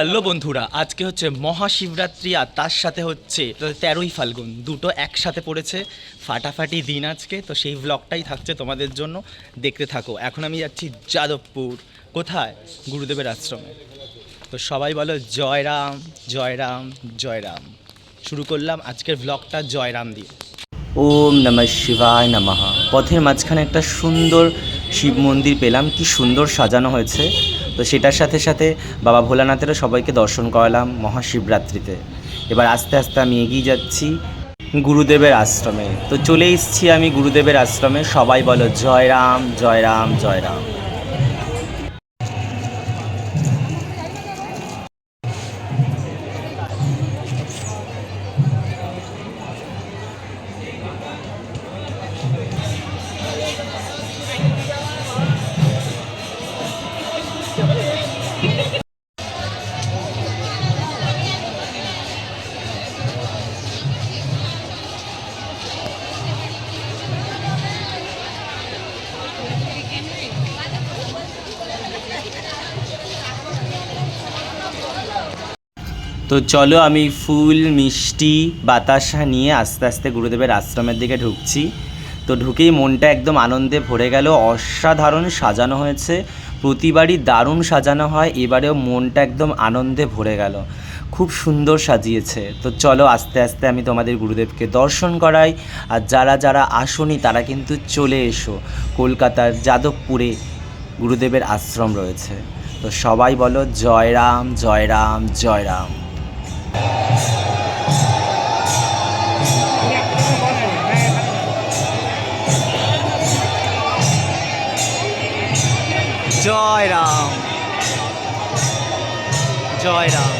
Hello বন্ধুরা, আজকে হচ্ছে মহাশিবরাত্রি আর তার সাথে হচ্ছে তেরোই ফাল্গুন। দুটো একসাথে পড়েছে, ফাটাফাটি দিন আজকে, তো সেই ব্লগটাই থাকছে তোমাদের জন্য। দেখতে থাকো। এখন আমি যাচ্ছি যাদবপুর। কোথায়? গুরুদেবের আশ্রমে। তো সবাই বলো, জয় রাম জয় রাম জয় রাম। শুরু করলাম আজকের ব্লগটা জয় রাম দিয়ে। ওম নমঃ শিবায় নমঃ। পথের মাঝখানে একটা সুন্দর শিব মন্দির পেলাম। কি সুন্দর সাজানো হয়েছে। তো সেটার সাথে সাথে বাবা ভোলানাথেরও সবাইকে দর্শন করালাম মহাশিবরাত্রিতে। এবার আস্তে আস্তে আমি এগিয়ে যাচ্ছি গুরুদেবের আশ্রমে। তো চলে এসছি আমি গুরুদেবের আশ্রমে। সবাই বলো, জয় রাম জয় রাম জয় রাম। তো চলো আমি ফুল, মিষ্টি, বাতাসা নিয়ে আস্তে আস্তে গুরুদেবের আশ্রমের দিকে ঢুকছি। তো ঢুকেই মনটা একদম আনন্দে ভরে গেল, অসাধারণ সাজানো হয়েছে, প্রতিবারই দারুণ সাজানো হয়, এবারেও মনটা একদম আনন্দে ভরে গেল। খুব সুন্দর সাজিয়েছে। তো চলো আস্তে আস্তে আমি তোমাদের গুরুদেবকে দর্শন করাই, আর যারা যারা আসনি তারা কিন্তু চলে এসো। কলকাতার যাদবপুরে গুরুদেবের আশ্রম রয়েছে। তো সবাই বলো, জয় রাম জয় রাম জয় রাম। জয় রাম জয় রাম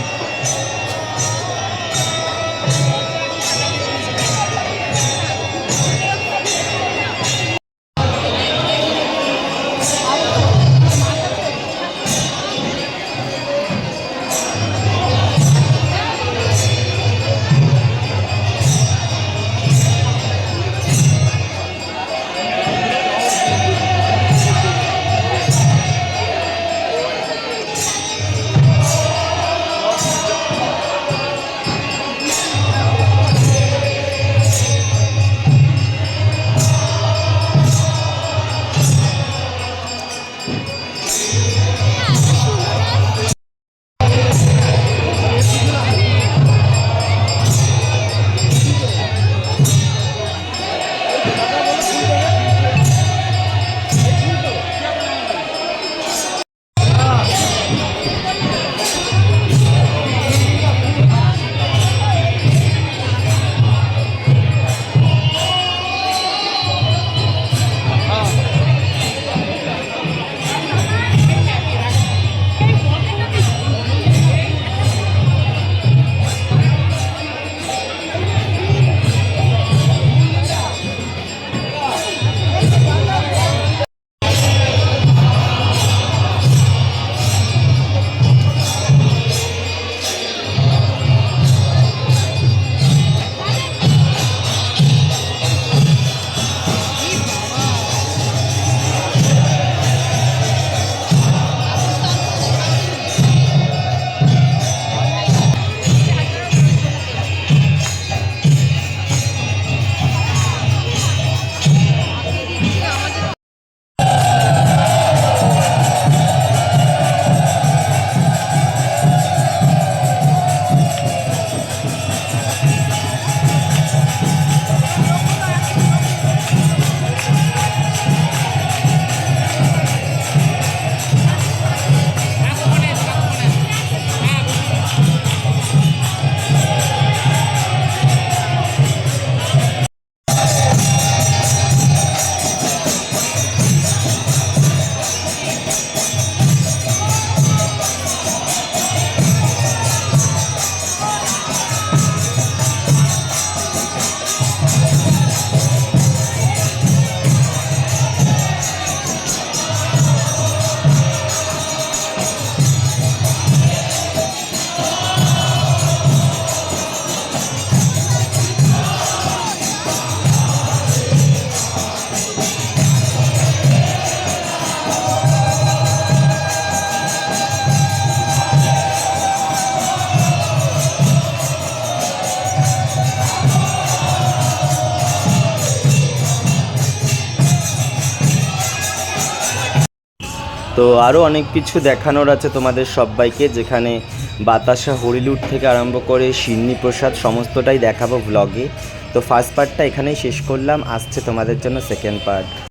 তো আরও অনেক কিছু দেখানোর আছে তোমাদের সবাইকে, যেখানে বাতাসা হরিলুট থেকে আরম্ভ করে সিন্নি প্রসাদ সমস্তটাই দেখাবো ব্লগে তো ফার্স্ট পার্টটা এখানেই শেষ করলাম, আসছে তোমাদের জন্য সেকেন্ড পার্ট